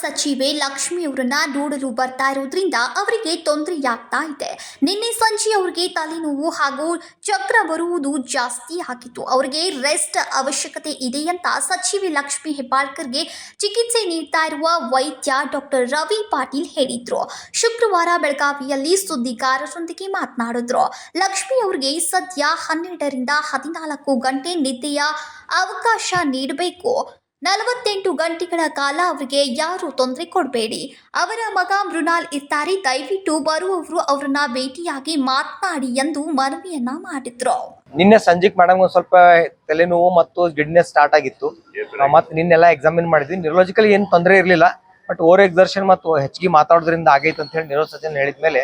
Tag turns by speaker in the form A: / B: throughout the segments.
A: ಸಚಿವೆ ಲಕ್ಷ್ಮಿ ಅವರನ್ನ ನೋಡಲು ಬರ್ತಾ ಇರೋದ್ರಿಂದ ಅವರಿಗೆ ತೊಂದರೆಯಾಗ್ತಾ ಇದೆ. ನಿನ್ನೆ ಸಂಜೆ ಅವರಿಗೆ ತಲೆನೋವು ಹಾಗೂ ಚಕ್ರ ಬರುವುದು ಜಾಸ್ತಿ ಆಗಿತ್ತು. ಅವರಿಗೆ ರೆಸ್ಟ್ ಅವಶ್ಯಕತೆ ಇದೆ ಅಂತ ಸಚಿವೆ ಲಕ್ಷ್ಮಿ ಹೆಬ್ಬಾಳ್ಕರ್ಗೆ ಚಿಕಿತ್ಸೆ ನೀಡ್ತಾ ಇರುವ ವೈದ್ಯ ಡಾಕ್ಟರ್ ರವಿ ಪಾಟೀಲ್ ಹೇಳಿದ್ರು. ಶುಕ್ರವಾರ ಬೆಳಗಾವಿಯಲ್ಲಿ ಸುದ್ದಿಗಾರರೊಂದಿಗೆ ಮಾತನಾಡಿದ್ರು. ಲಕ್ಷ್ಮಿ ಅವರಿಗೆ ಸದ್ಯ ಹನ್ನೆರಡರಿಂದ ಹದಿನಾಲ್ಕು ಗಂಟೆ ನಿದ್ದೆಯ ಅವಕಾಶ ನೀಡಬೇಕು. ನಲವತ್ತೆಂಟು ಗಂಟೆಗಳ ಕಾಲ ಅವರಿಗೆ ಯಾರು ತೊಂದರೆ ಕೊಡಬೇಡಿ. ಅವರ ಮಗ ಮೃಣಾಲ್ ಇರ್ತಾರೆ. ದಯವಿಟ್ಟು ಬರುವವರು ಅವರನ್ನ ಭೇಟಿಯಾಗಿ ಮಾತನಾಡಿ ಎಂದು ಮನವಿಯನ್ನ ಮಾಡಿದ್ರು.
B: ನಿನ್ನೆ ಸಂಜೆಗೆ ಮೇಡಮ್ ಸ್ವಲ್ಪ ತಲೆನೋವು ಮತ್ತು ಗಿಡ್ನೆಸ್ ಸ್ಟಾರ್ಟ್ ಆಗಿತ್ತು. ಮತ್ತೆ ನಿನ್ನೆಲ್ಲ ಎಕ್ಸಾಮಿನ್ ಮಾಡಿದ್ವಿ. ನ್ಯೂರಲಾಜಿಕಲ್ ಏನು ತೊಂದರೆ ಇರಲಿಲ್ಲ. ಬಟ್ ಓವರ್ ಎಕ್ಸರ್ಷನ್ ಮತ್ತು ಹೆಚ್ಚಿಗೆ ಮಾತಾಡೋದ್ರಿಂದ ಆಗೈತೆ ಅಂತ ಹೇಳಿ ನಿರೋಜ್ ಸಚಿನ್ ಹೇಳಿದ ಮೇಲೆ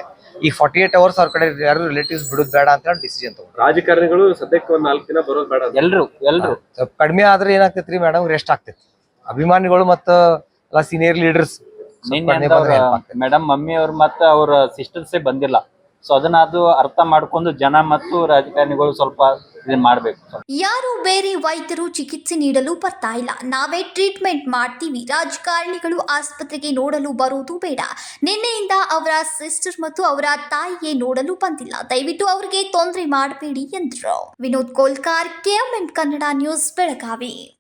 B: ಈ ಫಾರ್ಟಿ ಏಟ್ ಅವರ್ಸ್ ಅವ್ರ ಕಡೆ ಯಾರು ರಿಲೇಟಿವ್ಸ್ ಬಿಡೋದು ಬೇಡ ಅಂತ ಹೇಳಿ ಡಿಸಿಷನ್ ತಗೊಂಡ್ರು.
C: ರಾಜಕಾರಣಿಗಳು ಸದ್ಯಕ್ಕೆ ಒಂದ್ ನಾಲ್ಕು ದಿನ ಬರೋದು ಬೇಡ ಎಲ್ಲರೂ
D: ಎಲ್ರು ಎಲ್ರು.
B: ಕಡಿಮೆ ಆದ್ರೆ ಏನಾಗ್ತೈತ್ರಿ ಮೇಡಮ್ ರೆಸ್ಟ್ ಆಗ್ತೈತಿ. ಅಭಿಮಾನಿಗಳು ಮತ್ತು ಎಲ್ಲ ಸೀನಿಯರ್ ಲೀಡರ್ಸ್
D: ಮೇಡಮ್ ಮಮ್ಮಿ ಅವ್ರು ಮತ್ತ ಅವ್ರ ಸಿಸ್ಟರ್ಸೇ ಬಂದಿಲ್ಲ. ಸೊ ಅದನ್ನ ಅದು ಅರ್ಥ ಮಾಡ್ಕೊಂಡು ಜನ ಮತ್ತು ರಾಜಕಾರಣಿಗಳು ಸ್ವಲ್ಪ ಮಾಡ್ಬೇಕು.
A: ಯಾರು ಬೇರೆ ವೈದ್ಯರು ಚಿಕಿತ್ಸೆ ನೀಡಲು ಬರ್ತಾ ಇಲ್ಲ. ನಾವೇ ಟ್ರೀಟ್ಮೆಂಟ್ ಮಾಡ್ತೀವಿ. ರಾಜಕಾರಣಿಗಳು ಆಸ್ಪತ್ರೆಗೆ ನೋಡಲು ಬರುವುದು ಬೇಡ. ನಿನ್ನೆಯಿಂದ ಅವರ ಸಿಸ್ಟರ್ ಮತ್ತು ಅವರ ತಾಯಿಗೆ ನೋಡಲು ಬಂದಿಲ್ಲ. ದಯವಿಟ್ಟು ಅವರಿಗೆ ತೊಂದರೆ ಮಾಡಬೇಡಿ ಎಂದರು. Vinod Kolkar KMN Kannada news, Belagavi.